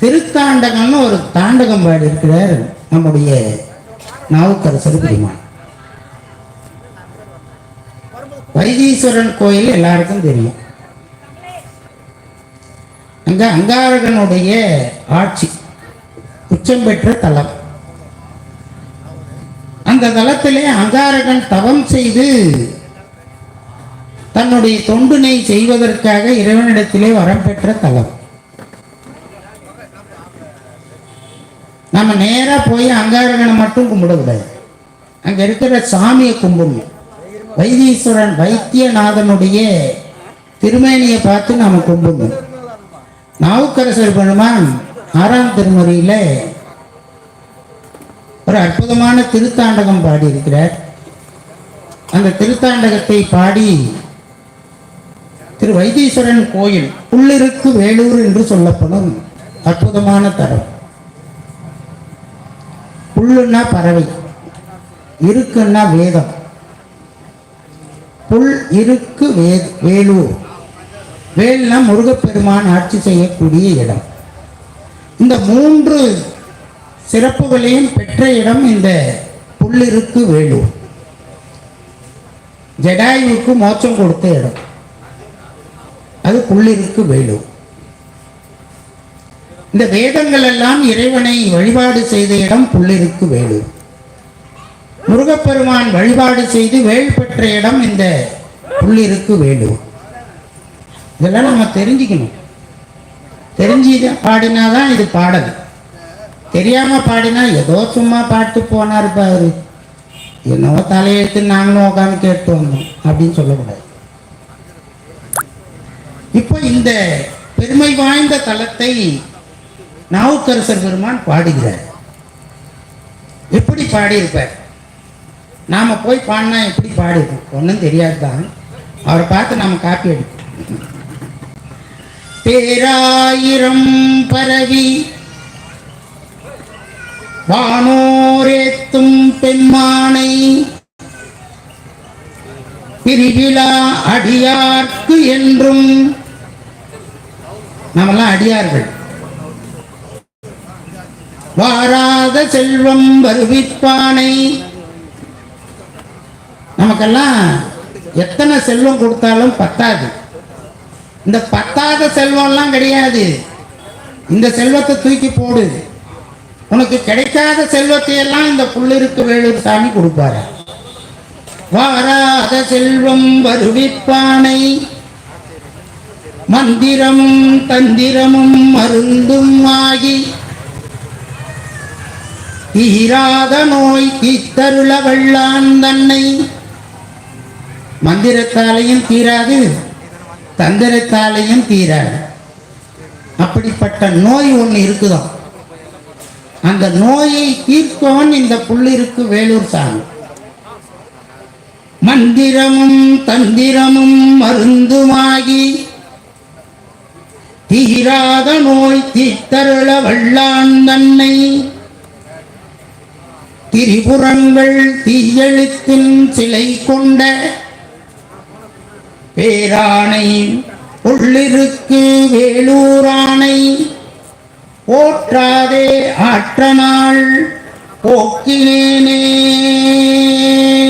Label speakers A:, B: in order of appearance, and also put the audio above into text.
A: திருத்தாண்டகம்னு ஒரு தாண்டகம் பாடி இருக்கிறார் நம்முடைய நாவுக்கரசர் பெருமான். வைத்தீஸ்வரன் கோயில் எல்லாருக்கும் தெரியும். அங்க அங்காரகனுடைய ஆட்சி உச்சம் பெற்ற தலம். அந்த தளத்திலே அங்காரகன் தவம் செய்து தன்னுடைய தொண்டினை செய்வதற்காக இறைவனிடத்திலே வரம் பெற்ற தலம். நம்ம நேரா போய் அங்காரகனை மட்டும் கும்பிடக்கூடாது அங்க இருக்கிற சாமியை கும்பிடணும். வைத்தீஸ்வரன் வைத்தியநாதனுடைய திருமேனியை பார்த்து நாம கும்பிடணும். நாவுக்கரசர் பெருமான் ஆறாம் திருமுறையில ஒரு அற்புதமான திருத்தாண்டகம் பாடியிருக்கிறார். அந்த திருத்தாண்டகத்தை பாடி திரு வைத்தீஸ்வரன் கோயில் உள்ளிருக்கு வேலூர் என்று சொல்லப்படும் அற்புதமான தரம் புல்லுன்னா பறவை இருக்குன்னா வேதம். புல் இருக்கு வே வேலூர். வேல்னா முருகப்பெருமான் ஆட்சி செய்யக்கூடிய இடம். இந்த மூன்று சிறப்புகளையும் பெற்ற இடம் இந்த புல்லிருக்கு வேலூர். ஜடாயுவுக்கு மோட்சம் கொடுத்த இடம். அது புல்லிருக்கு இந்த வேதங்கள் எல்லாம் இறைவனை வழிபாடு செய்த இடம் புள்ளிருக்கு வேலூர் முருகப்பெருமான் வழிபாடு செய்து வேல் பெற்ற இடம் இந்த புள்ளிருக்கு வேலூர் இதெல்லாம் நம்ம தெரிஞ்சுக்கணும். தெரிஞ்சு பாடினாதான் இது பாடல். தெரியாம பாடினா ஏதோ சும்மா பாட்டு போனார் பாரு. என்னவோ தலையெழுத்து நாங்களும் உட்காந்து கேட்டு வந்தோம் அப்படின்னு சொல்லக்கூடாது. இப்போ இந்த பெருமை வாய்ந்த தலத்தை நாவுக்கரசர் பெருமான் பாடுகிறார். எப்படி பாடியிருப்பார்? நாம போய் பாடினா எப்படி பாடிருக்கோம் ஒன்றும் தெரியாது தான் அவரை பார்த்து நாம காப்பி அடிப்போம். பேராயிரம் பரவி வானோரேத்தும் பெண்மானை பிரிவிழா அடியார்க்கு என்றும் நாமெல்லாம் அடியார்கள். வாராத செல்வம் வருவிப்பானை. நமக்கெல்லாம் எத்தனை செல்வம் கொடுத்தாலும் பத்தாது. இந்த பத்தாத செல்வம்லாம் கிடையாது. இந்த செல்வத்தை தூக்கி போடு. உனக்கு கிடைக்காத செல்வத்தையெல்லாம் இந்த புள்ளிருக்கு வேலூர் சாமி கொடுப்பாரு. வாராத செல்வம் வருவிப்பானை. மந்திரமும் தந்திரமும் மருந்தும் ஆகி ஈராத நோய் தீத்தருள வல்லான் தன்னை. மந்திரத்தாலையும் தீராது தந்திரத்தாலையும் தீராது. அப்படிப்பட்ட நோய் ஒன்று இருக்குதோ? அந்த நோயை தீர்ப்பவன் இந்த புள்ளிருக்கு வேலூர் சாமி. மந்திரமும் தந்திரமும் மருந்துமாகி தீராத நோய் தீத்தருள வல்லான் தன்னை. திரிபுரங்கள் தீயெழுத்தின் சிலை கொண்ட பேரானை உள்ளிருக்கு வேலூரானை. போற்றாதே ஆற்றனாள் போக்கினேனே